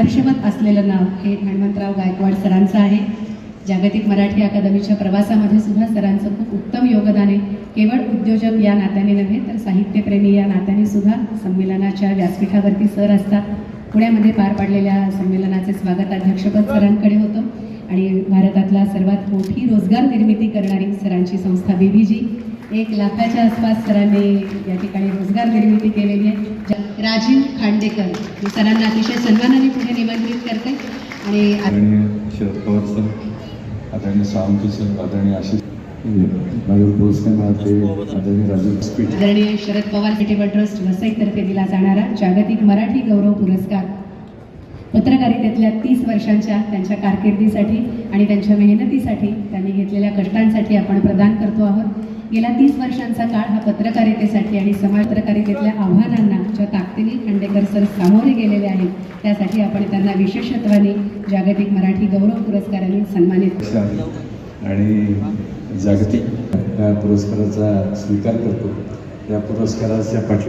हर्षवत असलेलं नाव हे हनुमंतराव गायकवाड सरांचं आहे. जागतिक मराठी अकादमीच्या प्रवासामध्ये सुद्धा सरांचं खूप उत्तम योगदान आहे. केवळ उद्योजक या नात्याने नव्हे तर साहित्यप्रेमी या नात्याने सुद्धा संमेलनाच्या व्यासपीठावरती सर असतात. पुण्यामध्ये पार पाडलेल्या संमेलनाचे स्वागत अध्यक्षपद सरांकडे होतं आणि भारतातला सर्वात मोठी रोजगार निर्मिती करणारी सरांची संस्था बीबीजी एक लाखाच्या आसपास सरांनी या ठिकाणी रोजगार निर्मिती केलेली आहे. ज्या- राजीव खांडेकर मी सरांना अतिशय सन्मानाने पुढे निमंत्रित करते आणि शरद पवार सर आदरणीय सावंत सर आदरणीय आशिष माझ्यावर पुरस्कार मिळाले आदरणीय राजू स्पीट आदरणीय शरद पवार चॅरिटेबल ट्रस्ट वसईतर्फे दिला जाणारा जागतिक मराठी गौरव पुरस्कार. पत्रकारितेतल्या तीस वर्षांच्या त्यांच्या कारकिर्दीसाठी आणि त्यांच्या मेहनतीसाठी त्यांनी घेतलेल्या कष्टांसाठी आपण प्रदान करतो आहोत. गेल्या तीस वर्षांचा काळ हा पत्रकारितेसाठी आणि समाज पत्रकारितेतल्या आव्हानांना ज्या ताकदीने खांडेकर सर सामोरे गेलेले आहेत त्यासाठी आपण त्यांना विशेषत्वाने जागतिक मराठी गौरव पुरस्काराने सन्मानित आणि जागतिक पुरस्काराचा स्वीकार करतो. या पुरस्काराच्या पाठी